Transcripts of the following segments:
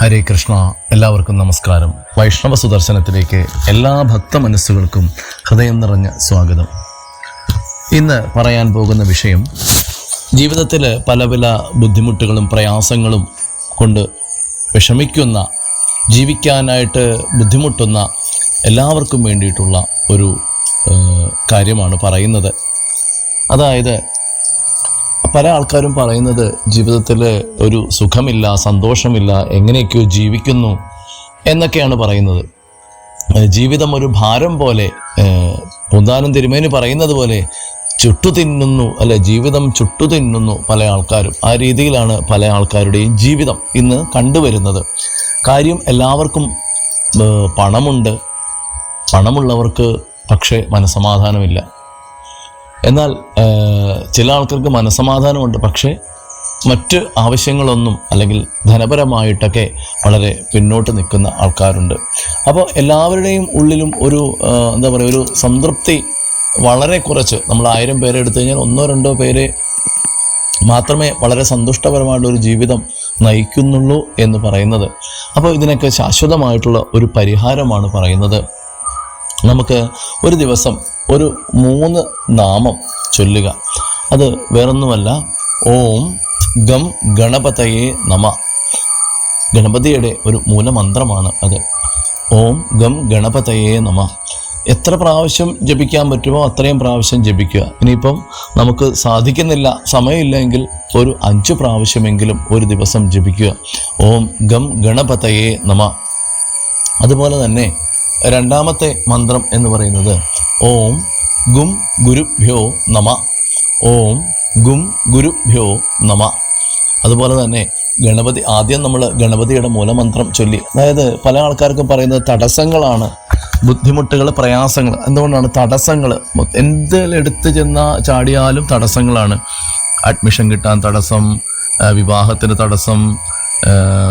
ഹരേ കൃഷ്ണ എല്ലാവർക്കും നമസ്കാരം. വൈഷ്ണവ സുദർശനത്തിലേക്ക് എല്ലാ ഭക്ത മനസ്സുകൾക്കും ഹൃദയം നിറഞ്ഞ സ്വാഗതം. ഇന്ന് പറയാൻ പോകുന്ന വിഷയം ജീവിതത്തിൽ പല പല ബുദ്ധിമുട്ടുകളും പ്രയാസങ്ങളും കൊണ്ട് വിഷമിക്കുന്ന ജീവിക്കാനായിട്ട് ബുദ്ധിമുട്ടുന്ന എല്ലാവർക്കും വേണ്ടിയിട്ടുള്ള ഒരു കാര്യമാണ് പറയുന്നത്. അതായത് പല ആൾക്കാരും പറയുന്നത് ജീവിതത്തിൽ ഒരു സുഖമില്ല സന്തോഷമില്ല എങ്ങനെയൊക്കെയോ ജീവിക്കുന്നു എന്നൊക്കെയാണ് പറയുന്നത്. ജീവിതം ഒരു ഭാരം പോലെ പൂന്താനം തിരുമേനി പറയുന്നത് പോലെ ചുട്ടു തിന്നുന്നു അല്ലെ ജീവിതം ചുട്ടു തിന്നുന്നു പല ആൾക്കാരും. ആ രീതിയിലാണ് പല ആൾക്കാരുടെയും ജീവിതം ഇന്ന് കണ്ടുവരുന്നത്. കാര്യം എല്ലാവർക്കും പണമുണ്ട്. പണമുള്ളവർക്ക് പക്ഷേ മനസമാധാനമില്ല എന്നാൽ ചില ആൾക്കാർക്ക് മനസമാധാനമുണ്ട് പക്ഷേ മറ്റ് ആവശ്യങ്ങളൊന്നും അല്ലെങ്കിൽ ധനപരമായിട്ടൊക്കെ വളരെ പിന്നോട്ട് നിൽക്കുന്ന ആൾക്കാരുണ്ട്. അപ്പോൾ എല്ലാവരുടെയും ഉള്ളിലും ഒരു എന്താ പറയുക ഒരു സംതൃപ്തി വളരെ കുറച്ച്. നമ്മൾ ആയിരം പേരെ എടുത്തു കഴിഞ്ഞാൽ ഒന്നോ രണ്ടോ പേരെ മാത്രമേ വളരെ സന്തുഷ്ടപരമായിട്ടുള്ള ഒരു ജീവിതം നയിക്കുന്നുള്ളൂ എന്ന് പറയുന്നത്. അപ്പോൾ ഇതിനൊക്കെ ശാശ്വതമായിട്ടുള്ള ഒരു പരിഹാരമാണ് പറയുന്നത്. നമുക്ക് ഒരു ദിവസം ഒരു മൂന്ന് നാമം ചൊല്ലുക. അത് വേറൊന്നുമല്ല ഓം ഗം ഗണപതയെ നമ. ഗണപതിയുടെ ഒരു മൂലമന്ത്രമാണ് അത്. ഓം ഗം ഗണപതയെ നമ. എത്ര പ്രാവശ്യം ജപിക്കാൻ പറ്റുമോ അത്രയും പ്രാവശ്യം ജപിക്കുക. ഇനിയിപ്പം നമുക്ക് സാധിക്കുന്നില്ല സമയമില്ലെങ്കിൽ ഒരു അഞ്ച് പ്രാവശ്യമെങ്കിലും ഒരു ദിവസം ജപിക്കുക. ഓം ഗം ഗണപതയെ നമ. അതുപോലെ തന്നെ രണ്ടാമത്തെ മന്ത്രം എന്ന് പറയുന്നത് ഓം ഗും ഗുരുഭ്യോ നമ. ഓം ഗും ഗുരുഭ്യോ നമ. അതുപോലെ തന്നെ ഗണപതി ആദ്യം നമ്മൾ ഗണപതിയുടെ മൂലമന്ത്രം ചൊല്ലി. അതായത് പല ആൾക്കാർക്കും പറയുന്നത് തടസ്സങ്ങളാണ് ബുദ്ധിമുട്ടുകൾ പ്രയാസങ്ങൾ എന്തുകൊണ്ടാണ്? തടസ്സങ്ങൾ എന്തിലെടുത്ത് ചെന്ന ചാടിയാലും തടസ്സങ്ങളാണ്. അഡ്മിഷൻ കിട്ടാൻ തടസ്സം വിവാഹത്തിന് തടസ്സം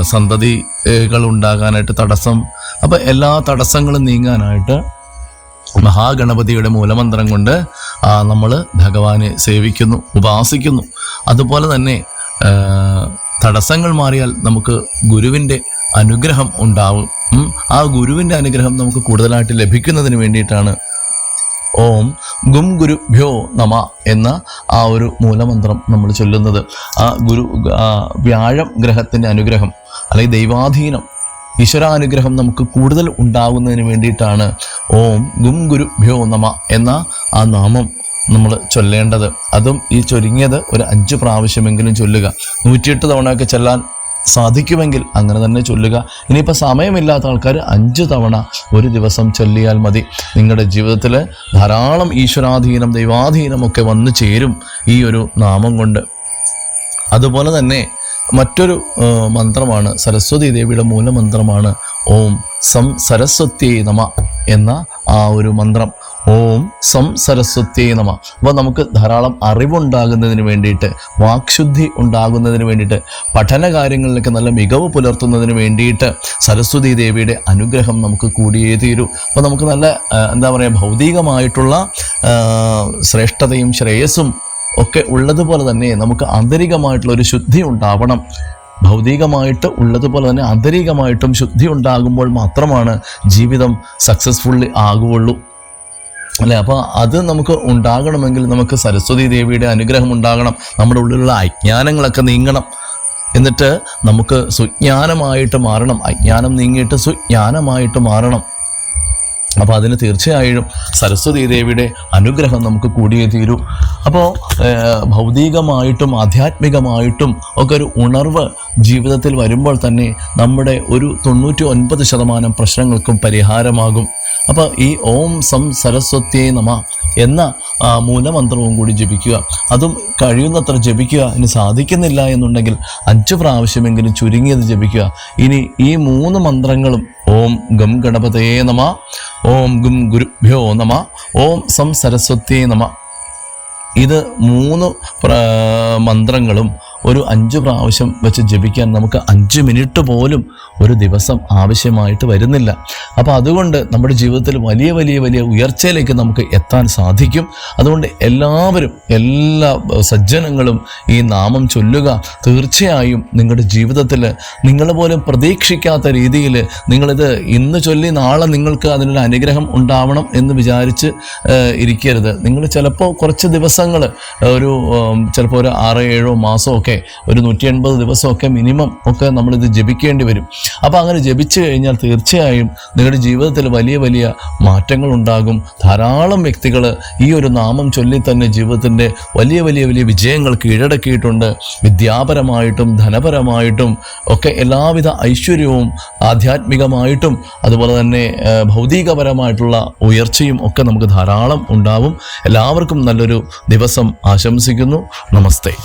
സന്തതികൾ ഉണ്ടാകാനായിട്ട് തടസ്സം. അപ്പം എല്ലാ തടസ്സങ്ങളും നീങ്ങാനായിട്ട് മഹാഗണപതിയുടെ മൂലമന്ത്രം കൊണ്ട് നമ്മൾ ഭഗവാനെ സേവിക്കുന്നു ഉപാസിക്കുന്നു. അതുപോലെ തന്നെ തടസ്സങ്ങൾ മാറിയാൽ നമുക്ക് ഗുരുവിന്റെ അനുഗ്രഹം ഉണ്ടാവും. ആ ഗുരുവിന്റെ അനുഗ്രഹം നമുക്ക് കൂടുതലായിട്ട് ലഭിക്കുന്നതിന് വേണ്ടിയിട്ടാണ് ഓം ഗും ഗുരുഭ്യോ നമ എന്ന ആ ഒരു മൂലമന്ത്രം നമ്മൾ ചൊല്ലുന്നത്. ആ ഗുരു വ്യാഴം ഗ്രഹത്തിന്റെ അനുഗ്രഹം അല്ലെങ്കിൽ ദൈവാധീനം ഈശ്വരാനുഗ്രഹം നമുക്ക് കൂടുതൽ ഉണ്ടാകുന്നതിന് വേണ്ടിയിട്ടാണ് ഓം ഗും ഗുരുഭ്യോ നമ എന്ന ആ നാമം നമ്മൾ ചൊല്ലേണ്ടത്. അതും ഈ ചൊരുങ്ങിയത് ഒരു അഞ്ച് പ്രാവശ്യമെങ്കിലും ചൊല്ലുക. നൂറ്റിയെട്ട് തവണയൊക്കെ ചെല്ലാൻ സാധിക്കുമെങ്കിൽ അങ്ങനെ തന്നെ ചൊല്ലുക. ഇനിയിപ്പോൾ സമയമില്ലാത്ത ആൾക്കാർ അഞ്ച് തവണ ഒരു ദിവസം ചൊല്ലിയാൽ മതി. നിങ്ങളുടെ ജീവിതത്തിൽ ധാരാളം ഈശ്വരാധീനം ദൈവാധീനമൊക്കെ വന്നു ചേരും ഈ ഒരു നാമം കൊണ്ട്. അതുപോലെ തന്നെ മറ്റൊരു മന്ത്രമാണ് സരസ്വതി ദേവിയുടെ മൂലമന്ത്രമാണ് ഓം സം സരസ്വത്യേ നമ എന്ന ആ ഒരു മന്ത്രം. ഓം സം സരസ്വത്യേ നമ. അപ്പോൾ നമുക്ക് ധാരാളം അറിവുണ്ടാകുന്നതിന് വേണ്ടിയിട്ട് വാക്ശുദ്ധി ഉണ്ടാകുന്നതിന് വേണ്ടിയിട്ട് പഠന കാര്യങ്ങളിലൊക്കെ നല്ല മികവ് പുലർത്തുന്നതിന് വേണ്ടിയിട്ട് സരസ്വതി ദേവിയുടെ അനുഗ്രഹം നമുക്ക് കൂടിയേ തീരൂ. അപ്പോൾ നമുക്ക് നല്ല എന്താ പറയുക ഭൗതികമായിട്ടുള്ള ശ്രേഷ്ഠതയും ശ്രേയസ്സും ഒക്കെ ഉള്ളതുപോലെ തന്നെ നമുക്ക് ആന്തരികമായിട്ടുള്ള ഒരു ശുദ്ധി ഉണ്ടാവണം. ഭൗതികമായിട്ട് ഉള്ളതുപോലെ തന്നെ ആന്തരികമായിട്ടും ശുദ്ധി ഉണ്ടാകുമ്പോൾ മാത്രമാണ് ജീവിതം സക്സസ്ഫുള്ളി ആകുകയുള്ളൂ. അല്ലെ? അപ്പോൾ അത് നമുക്ക് ഉണ്ടാകണമെങ്കിൽ നമുക്ക് സരസ്വതി ദേവിയുടെ അനുഗ്രഹം ഉണ്ടാകണം. നമ്മുടെ ഉള്ളിലുള്ള അജ്ഞാനങ്ങളൊക്കെ നീങ്ങണം. എന്നിട്ട് നമുക്ക് സുജ്ഞാനമായിട്ട് മാറണം. അജ്ഞാനം നീങ്ങിയിട്ട് സുജ്ഞാനമായിട്ട് മാറണം. അപ്പോൾ അതിന് തീർച്ചയായും സരസ്വതി ദേവിയുടെ അനുഗ്രഹം നമുക്ക് കൂടിയേ തീരൂ അപ്പോൾ ഭൗതികമായിട്ടും ആധ്യാത്മികമായിട്ടും ഒക്കെ ഒരു ഉണർവ് ജീവിതത്തിൽ വരുമ്പോൾ തന്നെ നമ്മുടെ ഒരു തൊണ്ണൂറ്റി ഒൻപത് ശതമാനം പ്രശ്നങ്ങൾക്കും പരിഹാരമാകും. അപ്പോൾ ഈ ഓം സം സരസ്വത്യേ നമ എന്ന മൂലമന്ത്രവും കൂടി ജപിക്കുക. അതും കഴിയുന്നത്ര ജപിക്കുക. ഇനി സാധിക്കുന്നില്ല എന്നുണ്ടെങ്കിൽ അഞ്ച് പ്രാവശ്യമെങ്കിലും ചുരുങ്ങിയത് ജപിക്കുക. ഇനി ഈ മൂന്ന് മന്ത്രങ്ങളും ഓം ഗം ഗണപതയേ നമ ഓം ഗും ഗുരുഭ്യോ നമ ഓം സം സരസ്വത്യേ നമ. ഇത് മൂന്ന് മന്ത്രങ്ങളും ഒരു അഞ്ച് പ്രാവശ്യം വെച്ച് ജപിക്കാൻ നമുക്ക് അഞ്ച് മിനിറ്റ് പോലും ഒരു ദിവസം ആവശ്യമായിട്ട് വരുന്നില്ല. അപ്പോൾ അതുകൊണ്ട് നമ്മുടെ ജീവിതത്തിൽ വലിയ വലിയ വലിയ ഉയർച്ചയിലേക്ക് നമുക്ക് എത്താൻ സാധിക്കും. അതുകൊണ്ട് എല്ലാവരും എല്ലാ സജ്ജനങ്ങളും ഈ നാമം ചൊല്ലുക. തീർച്ചയായും നിങ്ങളുടെ ജീവിതത്തിൽ നിങ്ങൾ പോലും പ്രതീക്ഷിക്കാത്ത രീതിയിൽ നിങ്ങളിത് ഇന്ന് ചൊല്ലി നാളെ നിങ്ങൾക്ക് അതിനൊരു അനുഗ്രഹം ഉണ്ടാവണം എന്ന് വിചാരിച്ച് ഇരിക്കരുത്. നിങ്ങൾ ചിലപ്പോൾ കുറച്ച് ദിവസങ്ങൾ ഒരു ചിലപ്പോൾ ഒരു ആറ് ഏഴോ മാസമൊക്കെ ഒരു നൂറ്റി എൺപത് ദിവസമൊക്കെ മിനിമം ഒക്കെ നമ്മളിത് ജപിക്കേണ്ടി വരും. അപ്പോൾ അങ്ങനെ ജപിച്ചു കഴിഞ്ഞാൽ തീർച്ചയായും നിങ്ങളുടെ ജീവിതത്തിൽ വലിയ വലിയ മാറ്റങ്ങൾ ഉണ്ടാകും ധാരാളം വ്യക്തികൾ ഈ ഒരു നാമം ചൊല്ലി തന്നെ ജീവിതത്തിന്റെ വലിയ വലിയ വലിയ വിജയങ്ങൾ കീഴടക്കിയിട്ടുണ്ട്. വിദ്യാപരമായിട്ടും ധനപരമായിട്ടും ഒക്കെ എല്ലാവിധ ഐശ്വര്യവും ആധ്യാത്മികമായിട്ടും അതുപോലെ തന്നെ ഭൗതികപരമായിട്ടുള്ള ഉയർച്ചയും ഒക്കെ നമുക്ക് ധാരാളം ഉണ്ടാവും. എല്ലാവർക്കും നല്ലൊരു ദിവസം ആശംസിക്കുന്നു. നമസ്തേ.